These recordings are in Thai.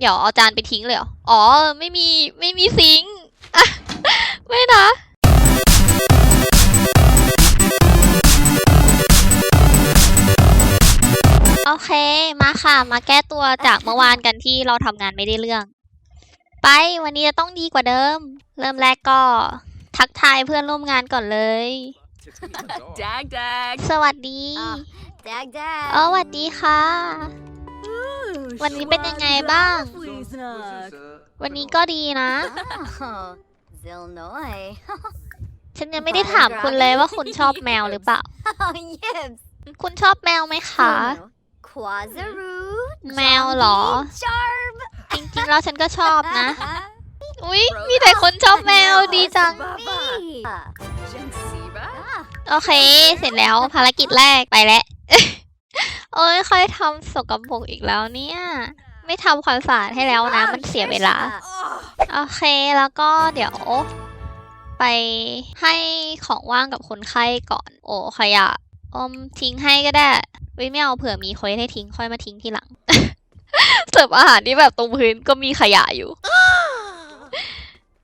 เดี๋ยวเอาจานไปทิ้งเลยเหรอ อ๋อ ไม่มี ไม่มีซิงค์อะไม่นะ โอเค มาค่ะ มาแก้ตัวจากเมื่อวานกันที่เราทำงานไม่ได้เรื่อง ไป วันนี้จะต้องดีกว่าเดิม เริ่มแรกก็ ทักทายเพื่อนร่วมงานก่อนเลย Dag dag. สวัสดีอะ Dag dag. เออสวัสดีค่ะ วันนี้เป็นยังไงบ้าง วันนี้ก็ดีนะ Oh, Zilnoy. ฉันยังไม่ได้ถามคุณเลยว่าคุณชอบแมวหรือเปล่า Oh, Yibs. คุณชอบแมวไหมคะ Zilno. Quazaroo. แมวเหรอ Zombie Charm. จริงๆแล้วฉันก็ชอบนะ อุ๊ย มีแต่คนชอบแมวดีจัง Me. Ah. Gensiba. โอเค เสร็จแล้วภารกิจแรกไปแล้ว โอ้ยค่อยทำสกปรกอีกแล้วเนี่ย ไม่ทำความสะอาดให้แล้วนะ มันเสียเวลา โอเคแล้วก็เดี๋ยว ไปให้ของว่างกับคนไข้ก่อน โอ้ขยะอมทิ้งให้ก็ได้เว้ยไม่เอาเผื่อมีคนให้ทิ้งค่อยมาทิ้งทีหลัง เสิร์ฟอาหารที่แบบตรงพื้นก็มีขยะอยู่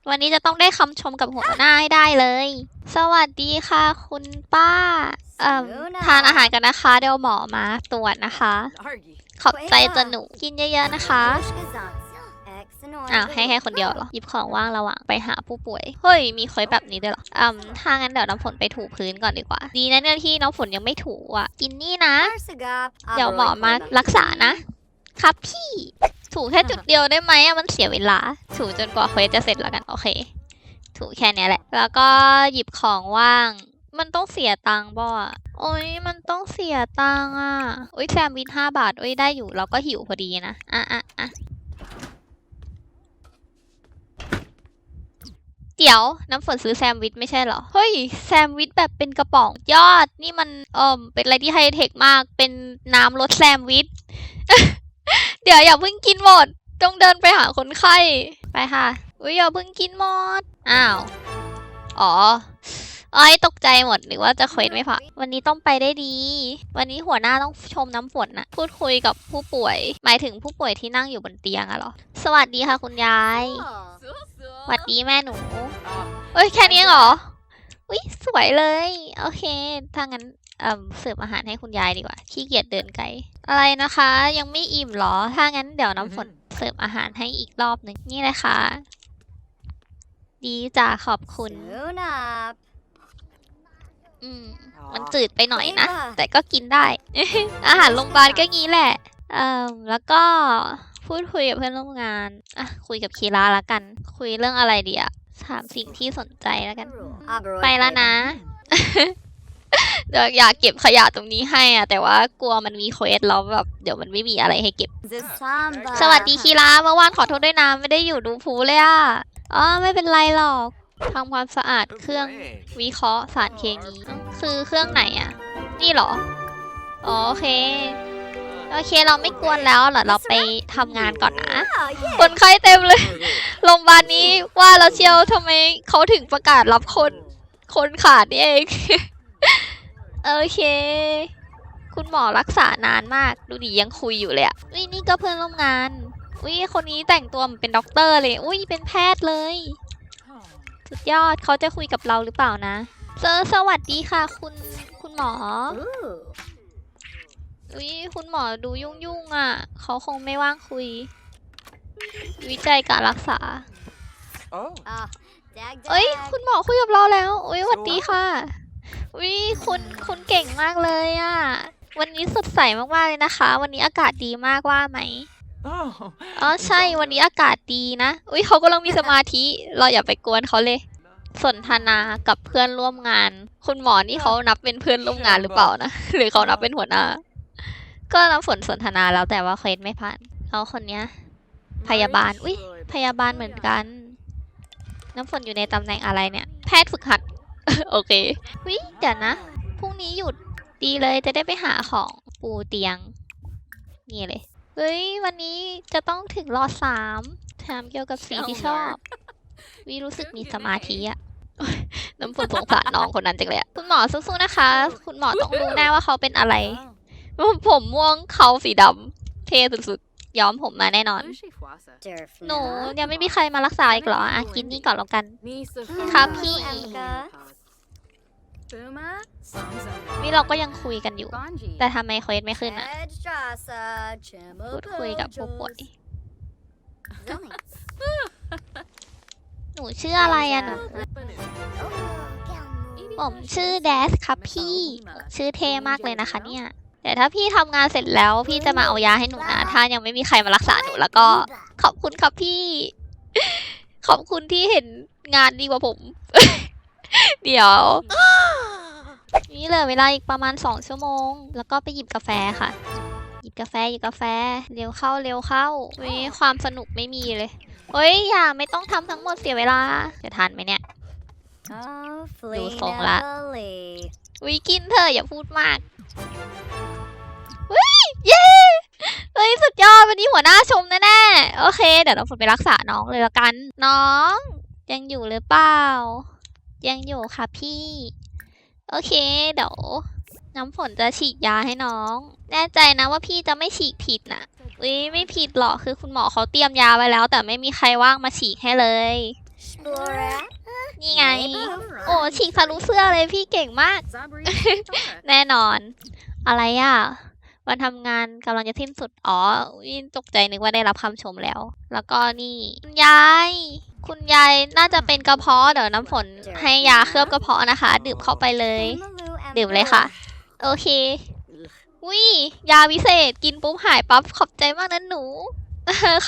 วันนี้จะต้องได้คำชมกับหัวหน้าให้ได้เลย สวัสดีค่ะคุณป้า เอ่อทานอาหารกันนะคะ เดี๋ยวหมอมาตรวจนะคะ Argy. ขอบใจจะหนูกินเยอะๆนะคะอ้าวให้แค่คนเดียวเหรอหยิบของว่างระหว่างไปหาผู้ป่วย เฮ้ย มีเคยแบบนี้ด้วยเหรออืมถ้างั้นเดี๋ยวน้ำฝนไปถูพื้นก่อนดีกว่า ดีนะเนี่ยที่น้ำฝนยังไม่ถูอะ กินนี่นะ เดี๋ยวหมอมารักษานะ ครับพี่ ถูแค่จุดเดียวได้ไหมอะมันเสียเวลา ถูจนกว่าเควสจะเสร็จแล้วกัน โอเค ถูแค่เนี้ยแหละ แล้วก็หยิบของว่าง มันต้องเสียตังค์บ่อะโอ้ยมันต้องเสียตังค์อะโอ้ยแซมวิชห้าบาทโอ้ยได้อยู่เราก็หิวพอดีนะอะอะอะเดี๋ยวน้ำฝนซื้อแซมวิชไม่ใช่เหรอ เฮ้ย แซมวิชแบบเป็นกระป๋องยอด นี่มันเอ่อเป็นอะไรที่ไฮเทคมาก เป็นน้ำรสแซมวิช เดี๋ยวอย่าเพิ่งกินหมด ต้องเดินไปหาคนไข้ ไปค่ะ อุ้ยอย่าเพิ่งกินหมด อ้าว อ๋อ เอ้ยตกใจหมดหรือว่าจะเควสไม่ผ่านวันนี้ต้องไปได้ดี วันนี้หัวหน้าต้องชมน้ำฝนนะพูดคุยกับผู้ป่วย หมายถึงผู้ป่วยที่นั่งอยู่บนเตียงอะเหรอ สวัสดีค่ะคุณยายสวัสดีแม่หนู Ah, เอ้ยแค่นี้เหรออุ้ยสวยเลย โอเค ถ้างั้นเอ่มเสิร์ฟอาหารให้คุณยายดีกว่า ขี้เกียจเดินไกล อะไรนะคะ ยังไม่อิ่มเหรอ ถ้างั้นเดี๋ยวน้ำฝนเสิร์ฟอาหารให้อีกรอบหนึ่งนี่เลยค่ะ ดีจ้ะขอบคุณ Tunap. อืม ah. มันจืดไปหน่อยนะ Eva. แต่ก็กินได้ อาหารโรงพยาบาลก็งี้แหละ เอ่อแล้วก็พูดคุยกับเพื่อนร่วมงานอะคุยกับคีราละกัน คุยเรื่องอะไรดีอะถามสิ่งที่สนใจแล้วกัน ไปแล้วนะ เดี๋ยวอยากเก็บขยะตรงนี้ให้อะแต่ว่ากลัวมันมีเควสแล้วแบบเดี๋ยวมันไม่มีอะไรให้เก็บ Zasamba. สวัสดีคีราเมื่อวานขอโทษด้วยนะไม่ได้อยู่ดูพูเลยอะอ๋อไม่เป็นไรหรอก ทำความสะอาดเครื่องวิเคราะห์สารเคมีคือเครื่องไหนอะ นี่เหรออ๋อโอเค โอเคเราไม่กวนแล้วเหรอเราไปทำงานก่อนนะ Ah, yeah. คนไข้เต็มเลยโรงพยาบาลนี้ว่าแล้วเชียวทำไมเขาถึงประกาศรับคนคนขาดนี่เองโอเค คุณหมอรักษานานมาก ดูดิยังคุยอยู่เลยอะอุ้ยนี่ก็เพื่อนร่วมงานอุ้ยคนนี้แต่งตัวเหมือนเป็นด็อกเตอร์เลย อุ้ยเป็นแพทย์เลย สุดยอดเขาจะคุยกับเราหรือเปล่านะเซอร์สวัสดีค่ะ คุณคุณหมอ Ooh. อุ้ยคุณหมอดูยุ่งยุ่งๆอะ เขาคงไม่ว่างคุย วิจัยการรักษา Oh. Ah, dag เอ้ย dag. คุณหมอคุยกับเราแล้วอุ้ยสวัสดีค่ะอุ้ยคุณคุณเก่งมากเลยอะ วันนี้สดใสมากๆเลยนะคะ วันนี้อากาศดีมากว่าไหม Oh. อ๋อใช่วันนี้อากาศดีนะ อุ้ยเขากำลังมีสมาธิ เราอย่าไปกวนเขาเลย สนทนากับเพื่อนร่วมงาน คุณหมอนี่เขานับเป็นเพื่อนร่วมงานหรือเปล่านะ หรือเขานับเป็นหัวหน้า ก็น้ำฝนสนทนาแล้วแต่ว่าเควสไม่ผ่าน เอาคนเนี้ย พยาบาล อุ้ยพยาบาลเหมือนกัน น้ำฝนอยู่ในตำแหน่งอะไรเนี่ย แพทย์ฝึกหัด โอเควิเดี๋ยวนะ พรุ่งนี้หยุด ดีเลยจะได้ไปหาของปูเตียง นี่เลยเฮ้ย วันนี้จะต้องถึงรอสามถามเกี่ยวกับสีที่ชอบวิรู้สึกมีสมาธิอะน้ำฝนสงสารน้องคนนั้นจังเลยอะคุณหมอสู้ๆนะคะ คุณหมอต้องรู้แน่ว่าเขาเป็นอะไร ผมม่วงเขาสีดำเท่สุดย้อมผมมาแน่นอน Lucy Fwasa. Derf หนู now. ยังไม่มีใครมารักษาอีกเหรออะกินนี่ก่อนแล้วกัน Misa ครับ Fwasa. พี่ Boomer. Samsung. นี่เราก็ยังคุยกันอยู่ Bonji. แต่ทำไมเควสไม่ขึ้นอะ Edge Jasa, Chimmo พูดคุยกับผู้ป่วย Zoinks. หนูชื่ออะไรอะหนู Oh, Galmo. ผมชื่อแดสครับพี่ชื่อเท่มากเลยนะคะเนี่ยแต่ถ้าพี่ทำงานเสร็จแล้ว พี่จะมาเอายาให้หนูนะ ถ้ายังไม่มีใครมารักษาหนูแล้วก็ ขอบคุณครับพี่ ขอบคุณที่เห็นงานดีกว่าผม เดี๋ยว นี่เหลือเวลาอีกประมาณสองชั่วโมง แล้วก็ไปหยิบกาแฟค่ะ หยิบกาแฟหยิบกาแฟ เร็วเข้าเร็วเข้าวิความสนุกไม่มีเลยเฮ้ย อย่าไม่ต้องทำทั้งหมดเสียเวลา จะทันไหมเนี่ย Oh, Đồ Flea son lạ. Neville. วิกินเธอะอย่าพูดมากวิเย้เฮ้ยสุดยอดวันนี้หัวหน้าชมแน่ๆโอเค เดี๋ยวเราฝนไปรักษาน้องเลยละกัน น้อง ยังอยู่หรือเปล่า ยังอยู่ค่ะพี่ โอเค เดี๋ยวน้ำฝนจะฉีดยาให้น้อง แน่ใจนะว่าพี่จะไม่ฉีกผิดนะวิไม่ผิดหรอกคือคุณหมอเขาเตรียมยาไว้แล้ว แต่ไม่มีใครว่างมาฉีกให้เลย Spora. นี่ไง Neighbor. โอ้ฉีกทะลุเสื้อเลยพี่เก่งมาก Zabri. แน่นอน อะไรอะวันทำงานกำลังจะสิ้นสุด อ๋ออุ๊ยตกใจนึกว่าได้รับคำชมแล้ว แล้วก็นี่คุณยาย คุณยายน่าจะเป็นกระเพาะเดี๋ยวน้ำฝนให้ยาเคลือบกระเพาะนะคะ ดื่มเข้าไปเลย ดื่มเลยค่ะ โอเควิยาวิเศษกินปุ๊บหายปั๊บขอบใจมากนะหนู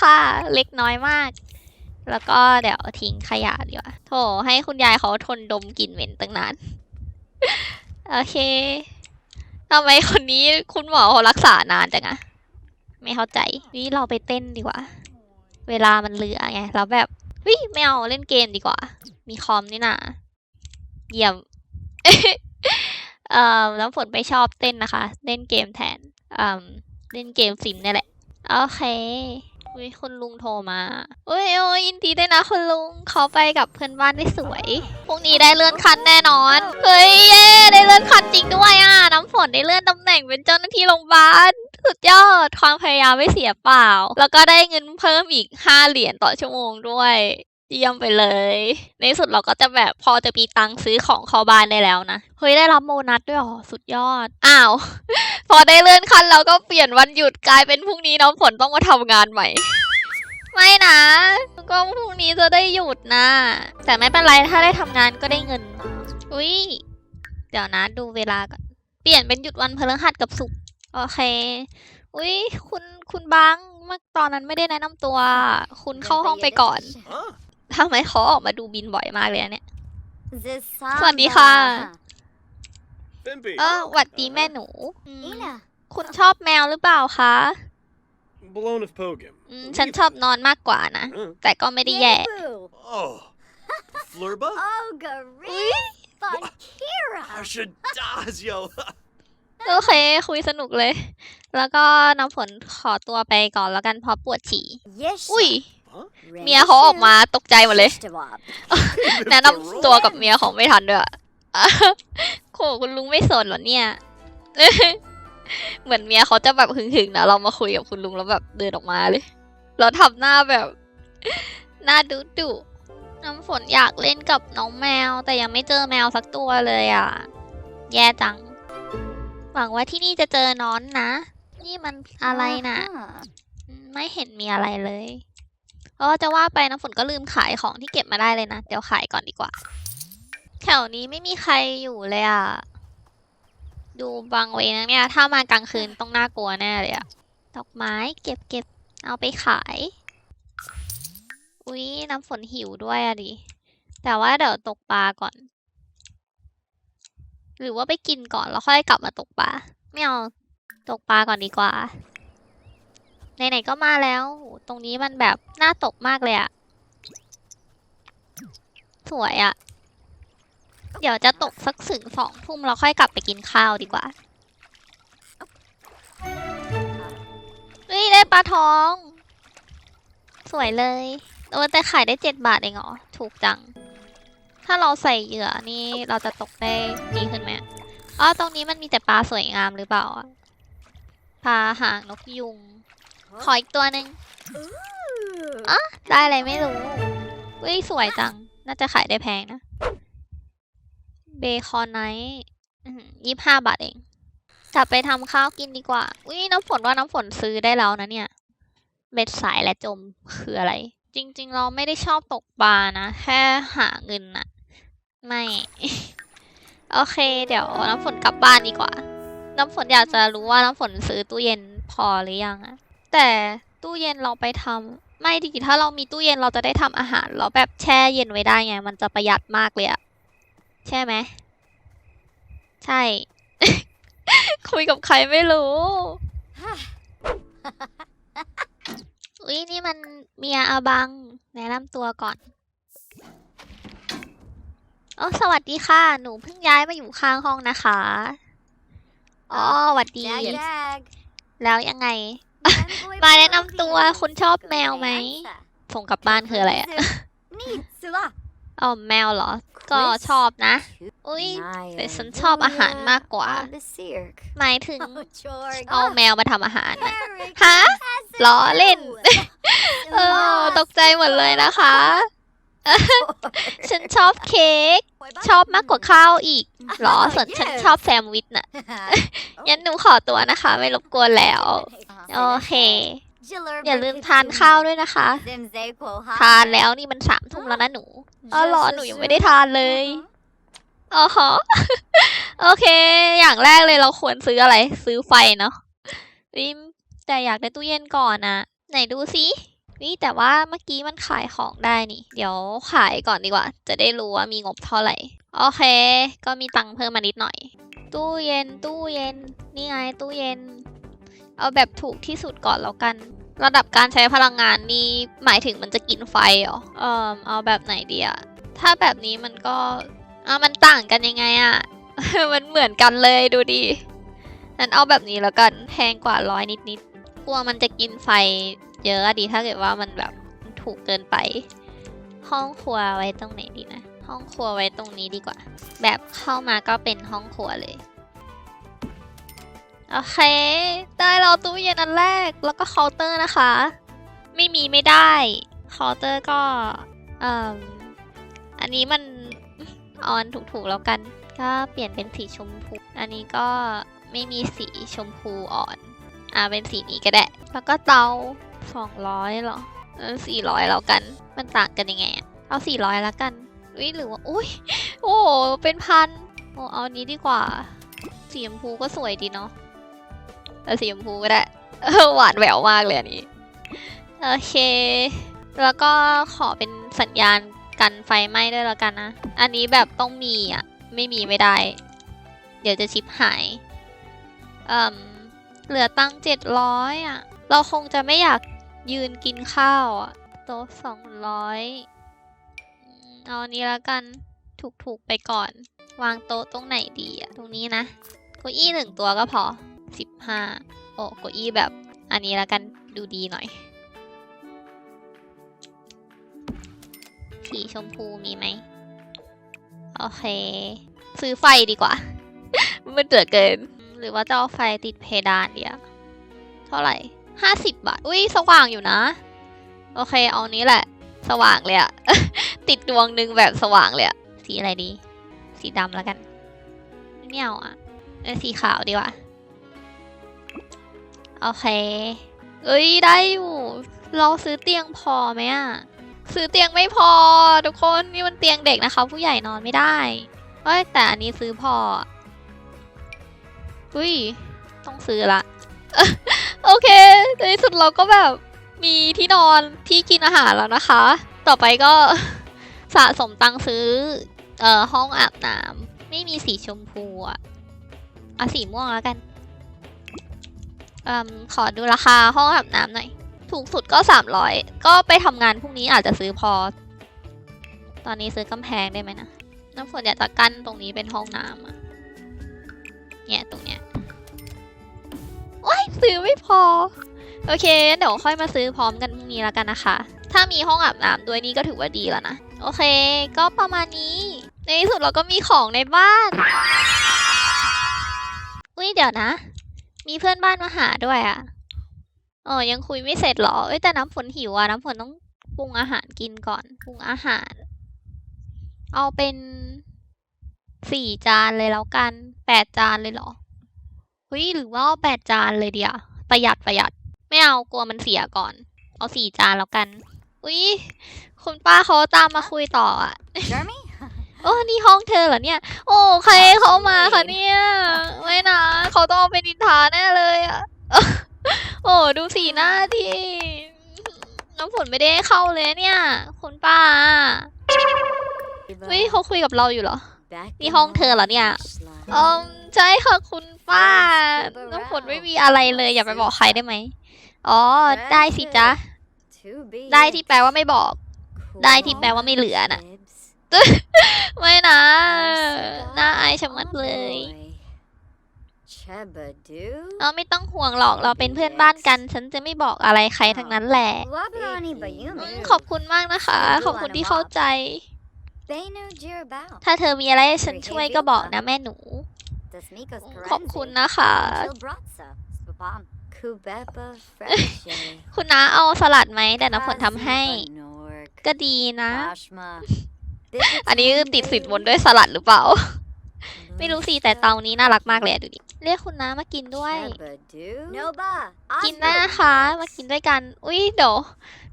ค่ะ เล็กน้อยมาก แล้วก็เดี๋ยวทิ้งขยะดีกว่าโถให้คุณยายเขาทนดมกลิ่นเหม็นตั้งนานโอเคทำไมคนนี้คุณหมอเขารักษานานจังอะไม่เข้าใจนี่เราไปเต้นดีกว่า เวลามันเหลือไงแล้วแบบ วิไม่เอาเล่นเกมดีกว่า มีคอมนี่นาเยี่ยมเอ่อแล้วฝนไม่ชอบเต้นนะคะ เล่นเกมแทนอืมเล่นเกมซิมเนี่ยแหละ โอเคอุ้ยคุณลุงโทรมาอุ้ยโอ้ยยินดีด้วยนะคุณลุงเขาไปกับเพื่อนบ้านได้สวย พรุ่งนี้ได้เลื่อนขั้นแน่นอน เฮ้ยเย้ได้เลื่อนขั้นจริงด้วยอะ น้ำฝนได้เลื่อนตำแหน่งเป็นเจ้าหน้าที่โรงพยาบาล สุดยอด ความพยายามไม่เสียเปล่า แล้วก็ได้เงินเพิ่มอีกห้าเหรียญต่อชั่วโมงด้วยเยี่ยมไปเลย ในสุดเราก็จะแบบพอจะมีตังค์ซื้อของเข้าบ้านได้แล้วนะ เฮ้ยได้รับโบนัสด้วยเหรอ สุดยอด อ้าว พอได้เลื่อนขั้นเราก็เปลี่ยนวันหยุดกลายเป็นพรุ่งนี้น้องฝนต้องมาทำงานใหม่ ไม่นะ ก็พรุ่งนี้จะได้หยุดนะ แต่ไม่เป็นไรถ้าได้ทำงานก็ได้เงิน อุ้ย เดี๋ยวนะดูเวลาก่อน เปลี่ยนเป็นหยุดวันพฤหัสกับศุกร์ โอเค อุ้ยคุณคุณบังเมื่อตอนนั้นไม่ได้แนะนำตัว คุณเข้าห้องไปก่อน Huh? ทำไมเขาออกมาดูบินบ่อยมากเลยอะเนี่ย Zisamba. สวัสดีค่ะ Fimpy. เออหวัดดีแม่หนูอืม Ina. คุณชอบแมวหรือเปล่าคะ Blown of Pogum. อืมฉันชอบนอนมากกว่านะ Huh? แต่ก็ไม่ได้แย่ Yebu. Oh. Flurba? Oh, Garib. Funkira. Arshadazio. โอเค คุยสนุกเลย แล้วก็น้ำฝนขอตัวไปก่อนแล้วกันเพราะปวดฉี่ Yes. อุ้ย เมียเขาออกมาตกใจหมดเลย แนะนำตัวกับเมียของไม่ทันด้วยอะโหคุณลุงไม่สนเหรอเนี่ย เหมือนเมียเขาจะแบบหึงๆนะเรามาคุยกับคุณลุงแล้วแบบเดินออกมาเลย เราทำหน้าแบบ หน้าดุดุน้ำฝนอยากเล่นกับน้องแมว แต่ยังไม่เจอแมวสักตัวเลยอะ แย่จัง หวังว่าที่นี่จะเจอน้อนนะ นี่มันอะไรน่ะอืมไม่เห็นมีอะไรเลยเออจะว่าไปน้ำฝนก็ลืมขายของที่เก็บมาได้เลยนะ เดี๋ยวขายก่อนดีกว่า แถวนี้ไม่มีใครอยู่เลยอะ ดูบางเวนะเนี่ย ถ้ามากลางคืนต้องน่ากลัวแน่เลยอะ ดอกไม้เก็บเก็บเอาไปขาย อุ๊ยน้ำฝนหิวด้วยอะดิ แต่ว่าเดี๋ยวตกปลาก่อน หรือว่าไปกินก่อนแล้วค่อยกลับมาตกปลาไม่เอาตกปลาก่อนดีกว่าไหนๆก็มาแล้ว ตรงนี้มันแบบน่าตกมากเลยอะสวยอะเดี๋ยวจะตกสักถึงสองทุ่มเราค่อยกลับไปกินข้าวดีกว่าเฮ้ยได้ปลาทอง สวยเลยโอ้แต่ขายได้เจ็ดบาทเองเหรอ ถูกจัง ถ้าเราใส่เหยื่อนี่เราจะตกได้ดีขึ้นไหมอ๋อตรงนี้มันมีแต่ปลาสวยงามหรือเปล่าอะปลาหางนกยุง ขออีกตัวหนึ่ง Ooh. ได้อะไรไม่รู้อุ้ยสวยจัง น่าจะขายได้แพงนะ เบคอนไนท์ยี่ห้าบาทเอง กลับไปทำข้าวกินดีกว่า อุ้ยน้ำฝนว่าน้ำฝนซื้อได้แล้วนะเนี่ย เบ็ดสายและจมคืออะไร จริง ๆ เราไม่ได้ชอบตกปลานะ แค่หาเงินนะ ไม่ โอเค เดี๋ยวน้ำฝนกลับบ้านดีกว่า น้ำฝนอยากจะรู้ว่าน้ำฝนซื้อตู้เย็นพอหรือยังอะแต่ตู้เย็นเราไปทำไม่ดีถ้าเรามีตู้เย็นเราจะได้ทำอาหารเราแบบแช่เย็นไว้ได้ไง มันจะประหยัดมากเลยอะใช่ไหม ใช่ คุยกับใครไม่รู้อุ้ยนี่มันเมียอาบัง แนะนำตัวก่อน โอ้สวัสดีค่ะ หนูเพิ่งย้ายมาอยู่ข้างห้องนะคะ อ๋อสวัสดี Jag, jag. แล้วยังไง Men Ma voi แนะนำตัว puhua คุณชอบแมวไหม ส่งกลับบ้านคืออะไรอะ Niin, sulla. อ๋อแมวเหรอ ก็ชอบนะ อุ้ยแต่ฉันชอบอาหารมากกว่า หมายถึงเอาแมวมาทำอาหารนะฮะล้อเล่น เออ ตกใจหมดเลยนะคะ ฉันชอบเค้กชอบมากกว่าข้าวอีกเหรอส่วนฉันชอบแซมวิชน่ะงั้นหนูขอตัวนะคะ ไม่รบกวนแล้ว โอเค อย่าลืมทานข้าวด้วยนะคะ ทานแล้วนี่มันสามทุ่มแล้วนะหนูอ๋อเหรอหนูยังไม่ได้ทานเลยอ๋อฮะโอเค อย่างแรกเลยเราควรซื้ออะไร ซื้อไฟเนาะวิมแต่อยากได้ตู้เย็นก่อนนะไหนดูสิ วิแต่ว่าเมื่อกี้มันขายของได้นี่ เดี๋ยวขายก่อนดีกว่า จะได้รู้ว่ามีงบเท่าไหร่ โอเค ก็มีตังค์เพิ่มมานิดหน่อย ตู้เย็น ตู้เย็น นี่ไงตู้เย็น เอาแบบถูกที่สุดก่อนแล้วกัน ระดับการใช้พลังงานนี่หมายถึงมันจะกินไฟเหรอเออเอาแบบไหนดีอะถ้าแบบนี้มันก็อะมันต่างกันยังไงอะมันเหมือนกันเลยดูดินั้นเอาแบบนี้แล้วกันแพงกว่าร้อยนิดๆกลัวมันจะกินไฟ เยอะอะดีถ้าเกิดว่ามันแบบถูกเกินไป ห้องครัวไว้ตรงไหนดีนะ ห้องครัวไว้ตรงนี้ดีกว่า แบบเข้ามาก็เป็นห้องครัวเลย โอเค ได้เราตู้เย็นอันแรกแล้วก็เคาน์เตอร์นะคะ ไม่มีไม่ได้เคาน์เตอร์ก็อ่มอันนี้มันออนถูกๆแล้วกัน ก็เปลี่ยนเป็นสีชมพู อันนี้ก็ไม่มีสีชมพูอ่อน อ่าเป็นสีนี้ก็ได้ แล้วก็เตา สองร้อยหรอสี่ร้อยแล้วกัน มันต่างกันยังไงอะเอาสี่ร้อยแล้วกันอุ้ยหรือว่าอุ้ยโอ้เป็นพันโอ้เอาอันนี้ดีกว่าสีชมพูก็สวยดีเนาะเอาสีชมพูก็ได้หวานแหววมากเลยอันนี้โอเค แล้วก็ขอเป็นสัญญาณกันไฟไหม้ด้วยแล้วกันนะ อันนี้แบบต้องมีอะ ไม่มีไม่ได้ เดี๋ยวจะชิปหายเอ่มเหลือตังเจ็ดร้อยอะ เราคงจะไม่อยาก ยืนกินข้าวอะ โต๊ะสองร้อยเอาอันนี้แล้วกันถูกๆไปก่อน วางโต๊ะตรงไหนดีอะ ตรงนี้นะเก้าอี้หนึ่งตัวก็พอสิบห้าโอ้เก้าอี้แบบอันนี้แล้วกันดูดีหน่อย สีชมพูมีไหมโอเค ซื้อไฟดีกว่า มันเดือเกิน หรือว่าจะเอาไฟติดเพดานเดียวเท่าไหร่ ห้าสิบบาท อุ้ยสว่างอยู่นะ โอเค เอานี้แหละ สว่างเลยอะ ติดดวงหนึ่งแบบสว่างเลยอะสีอะไรดี สีดำแล้วกันไม่เอาอะเออสีขาวดีกว่า โอเค เอ้ยได้อยู่ เราซื้อเตียงพอไหมอะซื้อเตียงไม่พอ ทุกคนนี่มันเตียงเด็กนะคะ ผู้ใหญ่นอนไม่ได้เอ้ยแต่อันนี้ซื้อพอ อุ้ยต้องซื้อละ โอเคในที่สุดเราก็แบบมีที่นอนที่กินอาหารแล้วนะคะ ต่อไปก็ สะสมตังค์ซื้อ เอ่อ ห้องอาบน้ำไม่มีสีชมพูอะเอาสีม่วงแล้วกันอมขอดูราคาห้องอาบน้ำหน่อย ถูกสุดก็สามร้อยก็ไปทำงานพรุ่งนี้อาจจะซื้อพอ ตอนนี้ซื้อกำแพงได้ไหมนะ น้ำฝนอยากจะกั้นตรงนี้เป็นห้องน้ำอะเนี่ยตรงเนี้ย ว้ายซื้อไม่พอ โอเคเดี๋ยวค่อยมาซื้อพร้อมกันพรุ่งนี้แล้วกันนะคะ ถ้ามีห้องอาบน้ำด้วยนี่ก็ถือว่าดีแล้วนะ โอเค ก็ประมาณนี้ ในที่สุดเราก็มีของในบ้าน อุ้ยเดี๋ยวนะ มีเพื่อนบ้านมาหาด้วยอะเออยังคุยไม่เสร็จเหรอ เอ้ยแต่น้ำฝนหิวอะน้ำฝนต้องปรุงอาหารกินก่อนปรุงอาหาร เอาเป็นสี่จานเลยแล้วกันแปดจานเลยเหรอ เฮ้ยหรือว่าเอาแปดจานเลยเดียวประหยัดประหยัด ไม่เอากลัวมันเสียก่อน เอาสี่จานแล้วกัน อุ้ยคุณป้าเขาตามมาคุยต่ออะ Jeremy? โอ้นี่ห้องเธอเหรอเนี่ย โอ้ใครเขามาคะเนี่ยไม่นะเขาต้องเอาไปนินทาแน่เลยอะโอ้ดูสีหน้าที่น้ำฝนไม่ได้ให้เข้าเลยเนี่ย คุณป้าเฮ้ยเขาคุยกับเราอยู่เหรอนี่ห้องเธอเหรอเนี่ยเอม ใช่ค่ะคุณป้า น้ำฝนไม่มีอะไรเลย อย่าไปบอกใครได้ไหม อ๋อ ได้สิจ๊ะ ได้ที่แปลว่าไม่บอก ได้ที่แปลว่าไม่เหลือน่ะ ไม่นะ น่าอายชะมัดเลยเออไม่ต้องห่วงหรอกเราเป็นเพื่อนบ้านกัน ฉันจะไม่บอกอะไรใครทั้งนั้นแหละ Labrani อืม Bayumi. ขอบคุณมากนะคะ ขอบคุณที่เข้าใจ They knew Jirabao. ถ้าเธอมีอะไรให้ฉันช่วยก็บอกนะแม่หนู Tasmikos ขอบคุณ Karenzi. นะคะ Jill Bratza. Spapam. Kubepa Freshie. คุณน้าเอาสลัดไหมแต่น้ำฝนทำให้ Nork. ก็ดีนะ Ashma. อันนี้คือติดสินบนด้วยสลัดหรือเปล่า ไม่รู้สิแต่เตานี้น่ารักมากเลยอะดูดิ เรียกคุณน้ามากินด้วย Noba. กินได้นะคะ มากินด้วยกัน อุ้ยเดี๋ยว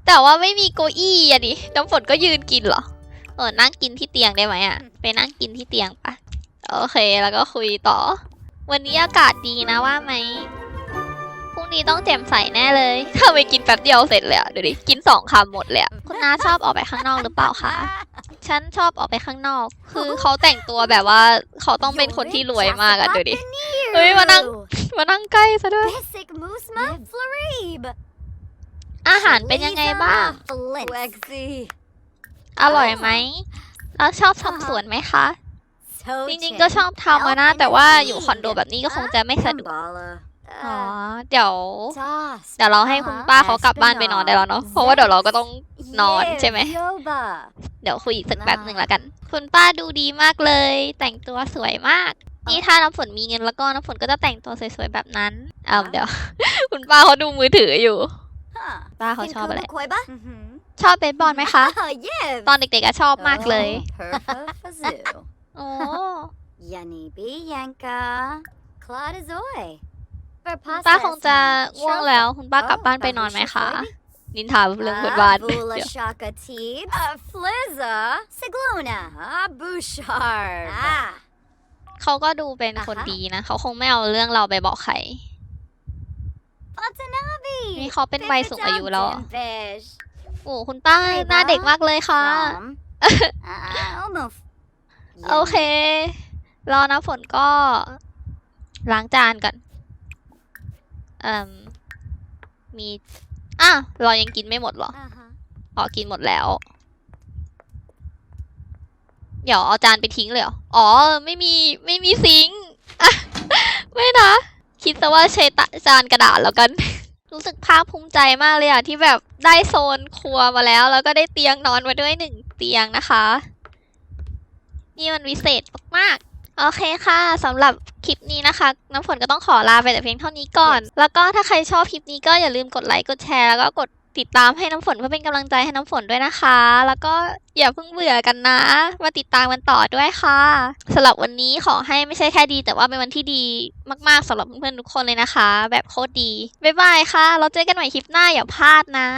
แต่ว่าไม่มีเก้าอี้อะดิ น้ำฝนก็ยืนกินเหรอ เออนั่งกินที่เตียงได้ไหมอะไปนั่งกินที่เตียงปะ โอเค แล้วก็คุยต่อ วันนี้อากาศดีนะว่าไหมพรุ่งนี้ต้องแจ่มใสแน่เลยถ้าไปกินแป๊บเดียวเสร็จเลยอะดูดิกินสองคำหมดเลยอะคุณน้าชอบออกไปข้างนอกหรือเปล่าคะฉันชอบออกไปข้างนอก คือเขาแต่งตัวแบบว่าเขาต้องเป็นคนที่รวยมากอะดูดิเฮ้ยมานั่งมานั่งใกล้ซะด้วย Basic Musma Florib. อาหารเป็นยังไงบ้าง Wexy. อร่อยไหม แล้วชอบทำสวนไหมคะ จริงๆก็ชอบทำอะนะ แต่ว่าอยู่คอนโดแบบนี้ก็คงจะไม่สะดวกอ๋อเดี๋ยวเดี๋ยวเราให้คุณป้าเขากลับบ้านไปนอนได้แล้วเนาะเพราะว่าเดี๋ยวเราก็ต้องนอนใช่ไหมเดี๋ยวคุยอีกสักแป๊บหนึ่งแล้วกัน คุณป้าดูดีมากเลย แต่งตัวสวยมาก นี่ถ้าน้ำฝนมีเงินแล้วก็น้ำฝนก็จะแต่งตัวสวยๆแบบนั้นเอาเดี๋ยว คุณป้าเขาดูมือถืออยู่ป้าเขาชอบอะไรชอบเบสบอลไหมคะ ตอนเด็กๆอะชอบมากเลย โอ้ Yanibi Yanka Claudazoy ป้าคงจะง่วงแล้วคุณป้ากลับบ้านไปนอนไหมคะ นินทาเรื่องเพื่อนบ้าน Vula เดี๋ยว Shaka Teeb Flizza Sigluna Bushar Ah เขาก็ดูเป็นคนดีนะ เขาคงไม่เอาเรื่องเราไปบอกใคร Watanabe นี่เขาเป็นวัยสูงอายุแล้วอะ Fish โอ้คุณป้าหน้าเด็กมากเลยค่ะ From Ah, Almost โอเค รอน้ำฝนก็ล้างจานก่อนเอ่มมีอะเรายังกินไม่หมดเหรอ Uh-huh. อ๋อกินหมดแล้ว เดี๋ยวเอาจานไปทิ้งเลยเหรออ๋อ ไม่มีไม่มีซิงค์อะไม่นะ คิดซะว่าใช้ตะจานกระดาษแล้วกัน รู้สึกภาคภูมิใจมากเลยอะที่แบบได้โซนครัวมาแล้ว แล้วก็ได้เตียงนอนมาด้วยหนึ่งเตียงนะคะ นี่มันวิเศษมากๆ โอเคค่ะสำหรับคลิปนี้นะคะ น้ำฝนก็ต้องขอลาไปแต่เพียงเท่านี้ก่อน แล้วก็ถ้าใครชอบคลิปนี้ก็อย่าลืมกดไลค์กดแชร์แล้วก็กดติดตามให้น้ำฝนเพื่อเป็นกำลังใจให้น้ำฝนด้วยนะคะ แล้วก็อย่าเพิ่งเบื่อกันนะ มาติดตามกันต่อด้วยค่ะสำหรับวันนี้ขอให้ไม่ใช่แค่ดี แต่ว่าเป็นวันที่ดีมากๆสำหรับเพื่อนๆทุกคนเลยนะคะ แบบโคตรดี บ๊ายบายค่ะ เราเจอกันใหม่คลิปหน้าอย่าพลาดนะ